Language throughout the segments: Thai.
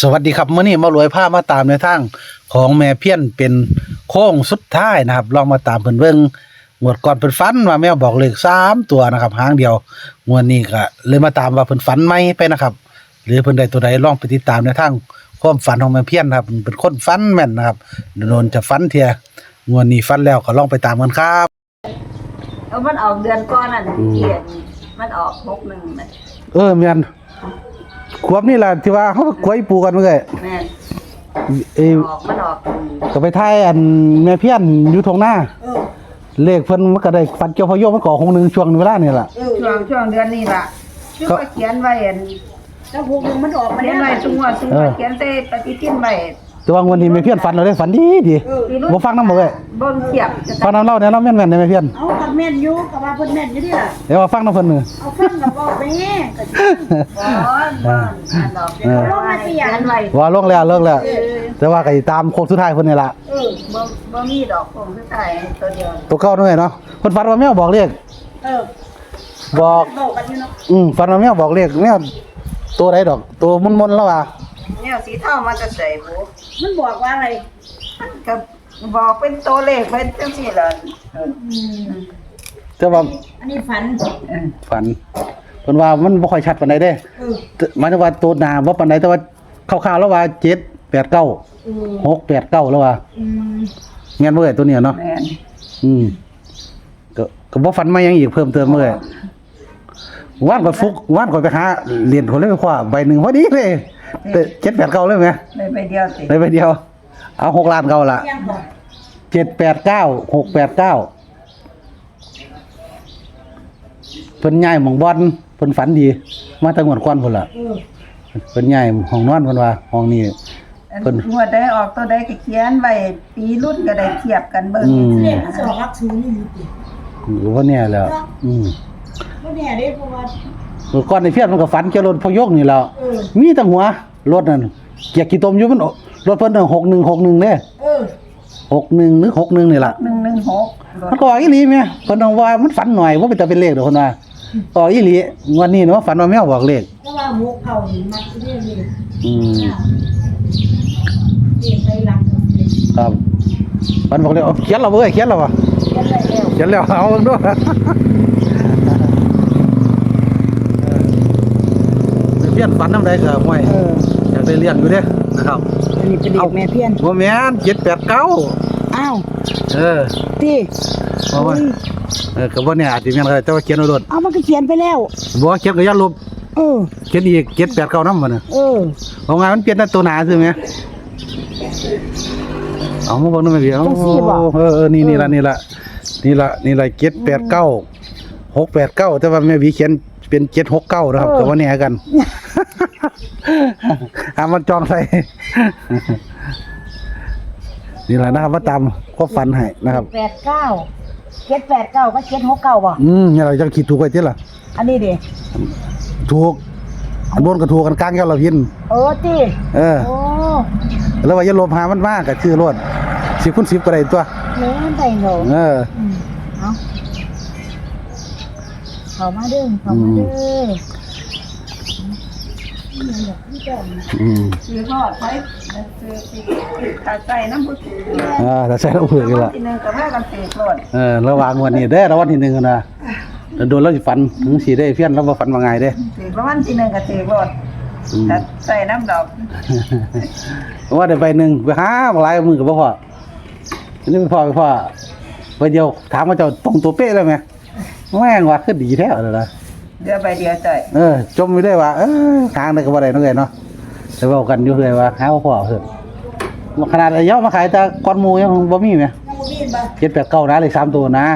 สวัสดีครับมื่อนี้มารวยผ้ามาตามในทางของแม่เพี้ยนเป็นโค้งสุดท้ายนะครับ ลองมาตามเพิ่นเบิ่งงวดก่อนเพิ่นฝันว่าแมวบอกเลขสามตัวนะครับหางเดียวงวดนี้ก็เลยมาตามว่าเพิ่นฝันไหมไปนะครับ หรือเพิ่นได้ตัวใดลองไปติดตามในทางความฝันของแม่เพี้ยนครับเพิ่นเป็นคนฝันแม่นนะครับโดนจะฝันเทียงวดนี้ฝันแล้วก็ลองไปตามกันครับเอามันออกเดือนก่อนน่ะอืมเกียนมันออกหกหนึ่งน่ะเออแม่น ควบนี่ล่ะที่ว่าเขากล้วยปูกันเมื่อไงแม่นเอ้ยออกมันออกก็ไปถ่ายอันแม่เพี้ยนอยู่ทงหน้าเลขเพิ่นมันก็ได้ฟันเกี่ยวพะโยมันก่อคงหนึ่งช่วงเวลานี่ล่ะช่วงช่วงเดือนนี้ล่ะคือก็ ว่าเขียนไว้อันถ้าหกหนึ่งมันออกมาเขียนไว้ซุงว่าซุงว่าเขียนใส่ปฏิทินไว้ แต่ว่าวันนี้แม่เพี้ยนฝันเราได้ฝันดีดีปีรุ่นบ่ฟังนำบ่เว้ยบ่เทียบจะฟังนำเล่าเนี่ยเราแม่นๆได้แม่เพี้ยนเอากับแม่นอยู่กับว่าเพิ่นแม่นอยู่นี่ล่ะเดี๋ยวว่าฟังนำเพิ่นนึงเอาฟังกับบอกไปแง่ก็สิบ่บ่อันดอกเดี๋ยวเอาไว้เขียนไว้ว่าลงแล้วเลิกแล้วแต่ว่าก็สิตามโค้งสุดท้ายเพิ่นนี่ล่ะเออบ่บ่มีดอกคงสุดท้ายตัวเดียวตัวเก่าด้วยเนาะเพิ่นฝันว่าแมวบอกเลขเออบอกบอกกันอยู่เนาะอืมฝันว่าแมวบอกเลขแมวตัวใดดอก ตัวมนๆแล้วว่า แนวสีเทามันจะใส่บุมันบอกว่าอะไรก็บอกเป็นตัวเลขเป็นจังซี่ล่ะเอออืมแต่ว่าอันนี้ฝันเออฝันเพิ่นว่ามันบ่ค่อยชัดปานใดเด้เออหมายถึงว่าตัวหน้าบ่ปานใดแต่ว่าคร่าวๆแล้วว่า7 8 9 เออ6 8 9แล้วว่าอืมแม่นบ่เอ้ยตัวเนี้ยเนาะแม่นอืมก็ก็บ่ฝันมาหยังอีกเพิ่มเติมเลยว่านก็ฟุกว่านก็ไปหาเหรียญคนเลยไปคว้าใบหนึ่งพอดีเลย แต่เจ็ดแปดเก้าเลยไหมเลยไปเดียวสิได้ใบเดียว เอาหกล้านเก้าละเที่ยงบอกเจ็ดแปดเก้าหกแปดเก้าเพิ่นย้ายหมองบอลเพิ่นฝันดี มาแตั้งวดก่อนพุ่นล่ะเออเพิ่นย้ายห้องนอนเพิ่นว่าห้องนี้ อันเพิ่นงวดได้ออกตัวใดก็เขียนไว้ปีรุ่นก็ได้เทียบกันเบิ่งอืมเรียนมันจะออกรักศูนย์นี่อยู่ติหรือว่าเนี่ยแล้ว อืมบ่แน่เด้เพราะว่า เมื่อก่อนในเพียรมันก็ฝันเกี่ยวรถพยกนี่แหล้วเออ มีแต่หัวรถนั่นเกียร์กี่ตมอยู่มันรถเพิ่นหกหนึ่งหกหนึ่งเนี่ยเออหกหนึ่งหรือหกหนึ่งนี่ล่ะหนึ่งหนึ่งหกรถมันก็ออกอีหลีแม่เพิ่นเอาว่ามันฝันหน่อยว่าเป็นตาเป็นเลขเด้อเพิ่นว่าออกอีหลีงวันนี้เนาะฝันว่าแมวบอกเลขแต่ว่าหกเข่านี่มันสิได้เลยอืมเรียนไปหลักเรียนครับฝันบอกเลขเอาเขียนแล้วเว้ยเขียนแล้วว่ะได้แล้วเขียนแล้วเอาเบิ่งดูเออเพี้ยนฝันนำใดก็ห้วยเอออยากได้เลี้ยงอยู่เด้นะครับ อันนี้เป็นเด็กแม่เพี้ยนบ่แม่น789อ้าวเออติเพราะว่าเออก็บ่เนี่ยอาจสิแม่นก็ได้แต่ว่าเขียนเอาโดดเอามันก็เขียนไปแล้วบ่เขียนก็อย่าลบเออเขียนอีก789นำบ่น่ะเออเอาไงมันเปลี่ยนแต่ตัวหนาซื่อไหมเอามาเบิ่งหน่อยแม่พี่เอาจังสิบ่เออเออนี่นี่ละนี่ละนี่ละนี่ละ789 689แต่ว่าแม่วีเขียน เป็น769นะครับก็ว่าแน่กันอามันจองใส่นี่แหละนะครับมาตามความฝันให้นะครับแปดเก้าเจ็ดแปดเก้าก็เจ็ดหกเก้าบ่อืมเนี่ยเราจะคิดถูกไว้ติล่ะอันนี้ดิถูกอันบนก็ถูกกันกลางแก้วเราพินเออติเออโอ้แล้วว่าอย่าลบหามันมากก็ชื่อรถ10คูณ10ก็ได้ตัวเล่นไปเหรอเอออืมเอา เข้ามาเด้อเข้ามาเด้ออืมอยากให้เจ้านะอืมซื้อทอดไปซื้อสิตาใจน้ำผู้ถืออ่าแต่ใช้เราเผือกอีกละทีหนึงก็พากันถือรถเออระหว่างวันนี้เด้อระวันที่หนึ่งนะโดนแล้วสิฝันถึงสีได้เพี้ยนแล้วบ่ฝันว่าไงเด้ถือประมาณทีหนึงก็ถือรถอืมถ้าใส่น้ำดอกว่าได้ไปหนึ่งไปหาบ่หลายมือกับบ่พออันนี้ไปพอไปพอไปเดียวถามว่าเจ้าตรงตัวเป๊ะเลยไหม แม่งว่าคือดีแท้เลยนะเดือใบเดียวจ่อยเออ จมไม่ได้ว่าเออทางได้ก็บ่ได้เนาะเอ้ยเนาะแต่เว้ากันอยู่เลยว่าหาบ่พอเพิ่นขนาดอายุมาขายแต่ก้อนหมูยังบ่มีไหมยังบ่มีบ่เจ็ดแปดเก้านะเลยสามตัวนะ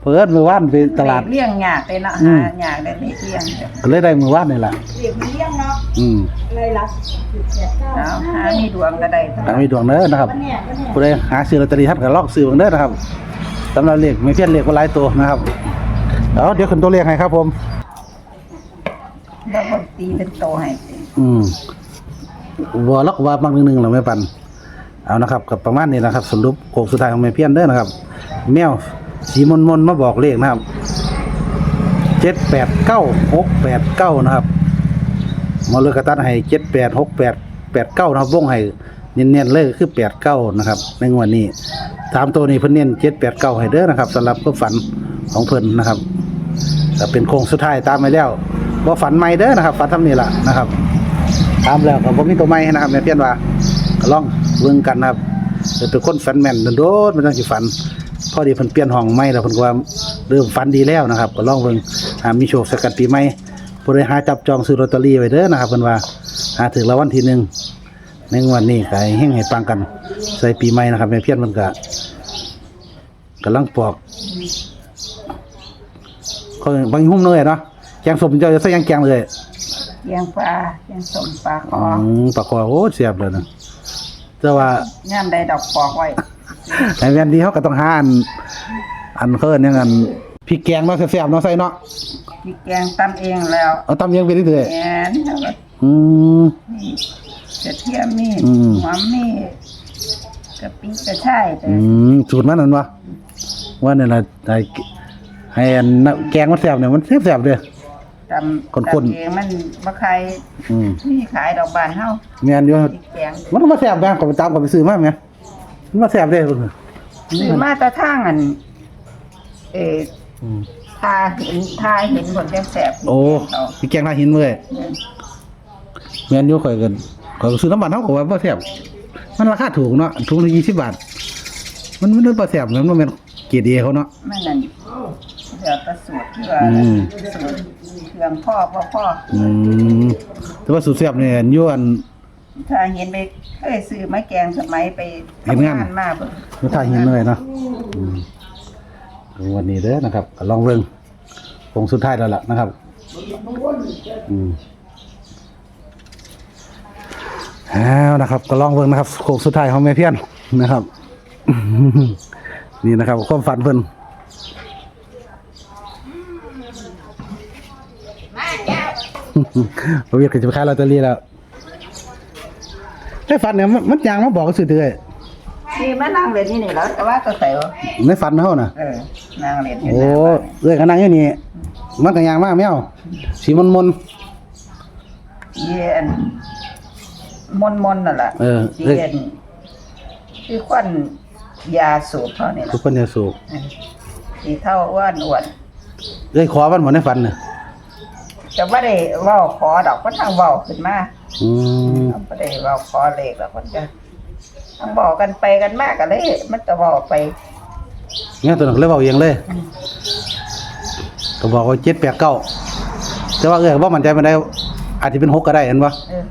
เพิ่นมือว่านไปตลาดเลี้ยงยากเลยเนาะอืหามยากได้เลี้ยงจ้ะก็เลยได้มือว่านนี่แหละเด็กมันเลี้ยงเนาะอืมอะไรล่ะเจ็ดแปดเก้าเอาหามีดวงก็ได้ถ้ามีดวงเด้อนะครับวันเนี้ยวันเนี้ยผู้ใดหาซื้อลอตเตอรี่ทัดก็ลอกซื้อเบิ่งเด้อนะครับสำหรับเลขไม่เพี้ยนเลขว่าหลายตัวนะครับ เอาเดี๋ยวขึ้นตัวเลขให้ครับผม แล้วก็ตีเป็นโตให้อืมวอล็อกว่าบางหนึงๆเราไม่ปัน เอานะครับกับประมาณนี้นะครับสรุปโค้งสุดท้ายของแม่เพี้ยนเด้อนะครับ แมวสีมนมนๆมาบอกเลขนะครับเจ็ดแปดเก้าหกแปดเก้านะครับมาเลยกระตัดให้เจ็ดแปดหกแปดแปดเก้านะครับวงให้เน้นๆเลยก็คือแปดเก้านะครับ ในงวดนี้สามตัวนี้เพิ่นเน้นเจ็ดแปดเก้าให้เด้อนะครับสำหรับความฝันของเพิ่นนะครับ ก็เป็นโค้งสุดท้ายตามไปแล้วว่าฝันใหม่เด้อนะครับ ฝันทำนี่แหละนะครับตามแล้วก็บ่มีตัวใหม่นะครับแม่เพี้ยนว่าก็ลองเบิ่งกันนะครับเดี๋ยวเป็นคนฝันแม่นโดนมันต้องสิฝันพอดีเพิ่นเปลี่ยนห้องใหม่แล้วเพิ่นก็ว่าเริ่มฝันดีแล้วนะครับ ก็ลองเบิ่งหามีโชคสักกันปีใหม่ผู้ใดหาจับจองซื้อลอตเตอรี่ไว้เด้อนะครับเพิ่นว่าหาถึงรางวัลที่หนึ่งในวดนี้ก็ให้เฮงให้ปังกัน ใส่ปีใหม่นะครับแม่เพี้ยนมันก็กำลังปอก เขาบางหุ้มเลยเนาะแกงสมเจ้าจะใส่หยังแกงเลยเลี้ยงปลาเลี้ยงสมปลาคอือมปลาคอโอ้เสียบเลยนะแต่ว่าย่ามใดดอกปอกไว้ ไอ้แม่นดีเขาก็ต้องหาอันอันเพิ่นยังอันพริกแกงเนาะแซ่บๆเนาะใส่เนาะพี่แกงตำเองแล้วเอาตำยังไปเรื่อยแหนแล้วก็ๆอืม นี่กระเทียมนี่อืม หอมนี่กะปิกระช่ายแต่อืมสูตรมันนั่นวะว่าเนี่ยนะไอ้ ให้อันน่ะแกงมันแซ่บเนี่ยมันแซ่บๆเด้อ ตำคนๆ ตำเองมันบ่ใครอืมนี่ขายดอกบานเฮาแม่นอยู่พี่แกงมันก็มาแซ่บนะก็ไปตามก็ไปซื้อมาแม่มันมาแซ่บเด้อเพิ่นซื้อมาแต่ทางอัน เอออืมทาเห็นทาเห็นผลแสบๆโอ้เขาพริกแกงหน้าหินเลยแม่นอยู่ข่อยก็ข่อยก็ซื้อน้ำมันเฮาก็ว่าบ่แซ่บมันราคาถูกเนาะถุงละ20บาท มันมันบ่แซ่บมันบ่แม่นเกรดเอเขาเนาะมันนั่น เดี๋ยวแตะสูตรที่ว่าอืม สูตรเครื่องพ่อพ่อพ่ออืมแต่ว่าสูตรแซ่บเนี่ยอยู่อันถ้าเห็นไปเคยซื้อไม้แกงสมัยไปเห็นงาน ทำมาเบิ่งอยู่ท่าหินเลยเนาะอืมวันนี้เด้อนะครับก็ลองเบิ่งคงสุดท้ายแล้วล่ะนะครับ อืมเอานะครับ ก็ลองเบิ่งนะครับโค้งสุดท้ายของแม่เพี้ยนนะครับ นี่นะครับ ความฝันเพิ่น พระเวียดก็จะไปขายลอตเตอรี่แล้วได้ฝันเนี่ยมันมันยางมาบอกก็สุดเลยนี่มานั่งเล่นนี่นี่แล้วแต่ว่าก็ใส่ว่าในฝันเฮาน่ะเออนั่งเล่นอยู่โอ้หน้าบ้านเอ้ยก็นั่งอยู่นี่มันก็ยางมากแมวสีมนมนเย็นมนมนๆนั่นแหละเออเย็นคือควันยาสูบเขาเนี่ยทุกคนจะสูบสีเท่าอ้วนอ้วนเอ้ยขอมันบ่ในฝันน่ะ จะไม่ได้เว่าขอดอกก็ทางเว่าขึ้นมาอืมไม่ได้เว่าขอเลขแล้วคนจะทางบอกกันไปกันมากกันเลย มันจะบอกไปเนี่ยตัวนั้นก็เลยเว้าเองเลยก็บอกว่า7 8 9แต่ว่าเอ้ยบ่มั่นใจมันได้ อาจจะเป็น6ก็ได้เห็นบ่เออ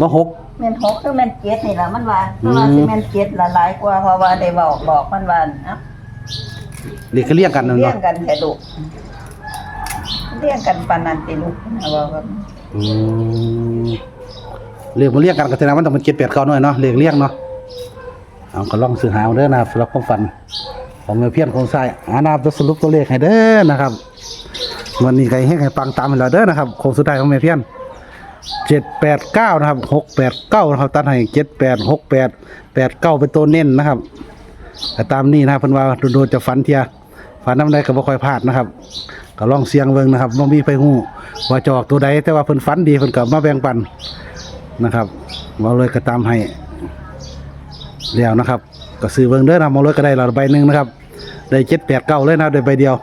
บ่หก แม่นหกคือแม่นเจ็ดนี่แหละมันว่าเพราะว่าอืม สิแม่นเจ็ดละหลายกว่าเพราะว่าได้บอกบอกมันว่าเอ้าเลขก็เรียงกันนั่นเลี้ยเนาะงกันแค่ลูก เลี้ยงกันปานนันติลูกนะว่าว่าอืมเลขมันเรียงกันก็แสดงว่ามันต้องเป็น7 8 9หน่อยเนาะเลขเรียงเนาะเอาก็ลองซื้อหาเอาเด้อนะครับสำหรับความฝัน ของแม่เพี้ยนของทรายอานาบจะสรุปตัวเลขให้เด้อนะครับวันนี้ก็ให้ให้ปังตามให้เราเด้อนะครับโค้งสุดท้ายของแม่เพี้ยนเจ็ดแปดเก้านะครับหกแปดเก้านะครับตัดให้เจ็ดแปดหกแปดแปดเก้าเป็นตัวเน้นนะครับแต่ตามนี้นะครับเพิ่นว่าโดนๆจะฝันเทียฝันน้ำใดก็บ่ค่อยพลาดนะครับ ก็ลองเสียงเบิ่งนะครับบ่มีไฟฮู้ว่าจะออกตัวใดแต่ว่าเพิ่นฝันดีเพิ่นก็มาแบ่งปันนะครับเราเลยก็ตามให้แล้วนะครับ ก็ซื้อเบิ่งเด้อนะมองรถก็ได้เราใบหนึ่งนะครับ ได้เจ็ดแปดเก้าเลยนะได้ใบเดียว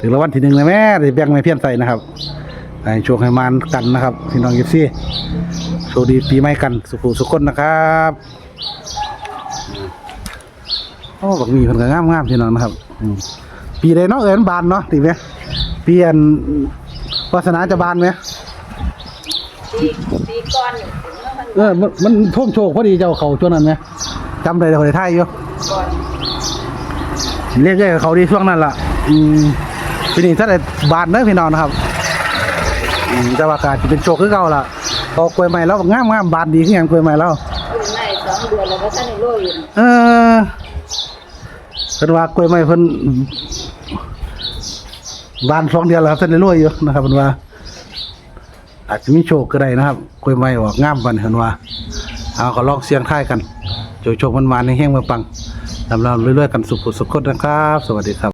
ถึงรางวัลที่หนึ่งเลยแม่ได้แบ่งไม่เพี้ยนใส่นะครับให้โชคให้มานกันนะครับพี่น้องยิปซี่โชคดีปีใหม่กันสุขุสุขคนนะครับโอ้บักมีเพิ่นก็งามงามๆพี่น้องนะครับ อืม ปีใดเนาะเอิ้นบานเนาะติไหมปีอันวาสนาจะบานไหมปีปีก่อนนี่ถึงแล้วมันเออมันมันท่วมโชคพอดีเจ้าเขาช่วงนั้นไหมจำได้เลยคนไทยอยู่ก่อนเรียกได้เขาดีช่วงนั้นล่ะ อืมปีนี้ถ้าได้บานเด้อพี่น้องนะครับอืมแต่ว่าก็อาจจะเป็นโชคคือเก่าล่ะพอกล้วยใหม่แล้วงามงามบานดีขึ้นอหย่างกล้วยใหม่แล้วอยู่ในสองเดือนแล้วก็ท่านในโลอยู่เออเพิ่นว่ากล้วยใหม่เพิ่น บานสองเดือนแล้วครับท่านได้รวยอยู่นะครับเพิ่นว่า อาจจะมีโชคก็ได้นะครับกล้วยไม่ออกงามบันเหินว่าเอาก็ลองเสียงทายกันโชคโชคมันมาในแห้งมาปังทำเราเรื่อยๆกันสุขสุขคนนะครับ สวัสดีครับ